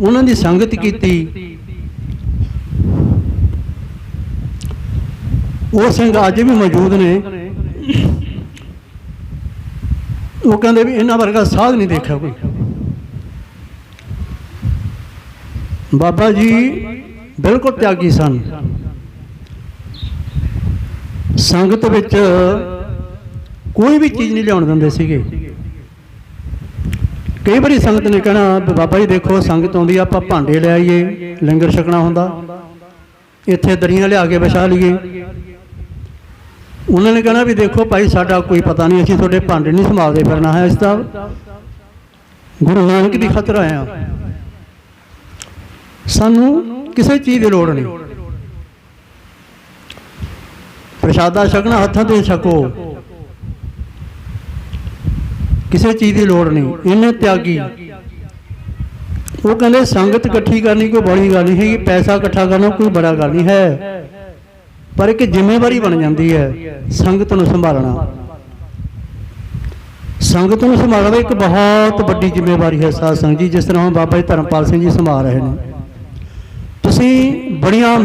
ਉਹਨਾਂ ਦੀ ਸੰਗਤ ਕੀਤੀ। ਉਹ ਸਿੰਘ ਅੱਜ ਵੀ ਮੌਜੂਦ ਨੇ। ਉਹ ਕਹਿੰਦੇ ਵੀ ਇਹਨਾਂ ਵਰਗਾ ਸਾਧ ਨਹੀਂ ਦੇਖਿਆ ਕੋਈ। ਬਾਬਾ ਜੀ ਬਿਲਕੁਲ ਤਿਆਗੀ ਸਨ। ਸੰਗਤ ਵਿੱਚ ਕੋਈ ਵੀ ਚੀਜ਼ ਨਹੀਂ ਲਿਆਉਣ ਦਿੰਦੇ ਸੀਗੇ। ਕਈ ਵਾਰੀ ਸੰਗਤ ਨੇ ਕਹਿਣਾ ਬਾਬਾ ਜੀ ਦੇਖੋ, ਸੰਗਤ ਆਉਂਦੀ ਆ, ਆਪਾਂ ਭਾਂਡੇ ਲੈ ਆਈਏ, ਲੰਗਰ ਛਕਣਾ ਹੁੰਦਾ। ਇੱਥੇ ਦਰੀਆਂ ਲਿਆ ਕੇ ਵਿਛਾ ਲਈਏ। ਉਹਨਾਂ ਨੇ ਕਹਿਣਾ ਵੀ ਦੇਖੋ ਭਾਈ, ਸਾਡਾ ਕੋਈ ਪਤਾ ਨਹੀਂ, ਅਸੀਂ ਤੁਹਾਡੇ ਭਾਂਡੇ ਨਹੀਂ ਸੰਭਾਲਦੇ ਫਿਰਨਾ ਹੈ ਅਸੀਂ ਤਾਂ ਗੁਰੂ ਨਾਨਕ ਦੀ ਖਾਤਰ ਆਏ ਆ ਸਾਨੂੰ ਕਿਸੇ ਚੀਜ਼ ਦੀ ਲੋੜ ਨਹੀਂ। ਪ੍ਰਸ਼ਾਦਾ ਛਕਣਾ, ਹੱਥਾਂ ਤੇ ਛਕੋ। ਕਿਸੇ ਚੀਜ਼ ਦੀ ਲੋੜ ਨਹੀਂ, ਇਹਨੇ ਤਿਆਗੀ। ਉਹ ਕਹਿੰਦੇ ਸੰਗਤ ਇਕੱਠੀ ਕਰਨੀ ਕੋਈ ਬੜੀ ਗੱਲ ਨਹੀਂ ਹੈਗੀ, ਪੈਸਾ ਇਕੱਠਾ ਕਰਨਾ ਕੋਈ ਬੜਾ ਗੱਲ ਨਹੀਂ ਹੈ। ਪਰ ਇੱਕ ਜ਼ਿੰਮੇਵਾਰੀ ਬਣ ਜਾਂਦੀ ਹੈ, ਸੰਗਤ ਨੂੰ ਸੰਭਾਲਣਾ। ਸੰਗਤ ਨੂੰ ਸੰਭਾਲਣਾ ਇੱਕ ਬਹੁਤ ਵੱਡੀ ਜ਼ਿੰਮੇਵਾਰੀ ਹੈ ਸਾਧ ਸੰਗਤ ਜੀ, ਜਿਸ ਤਰ੍ਹਾਂ ਹੁਣ ਬਾਬਾ ਜੀ ਧਰਮਪਾਲ ਸਿੰਘ ਜੀ ਸੰਭਾਲ ਰਹੇ ਨੇ। ਤੁਸੀਂ ਬੜੀਆਂ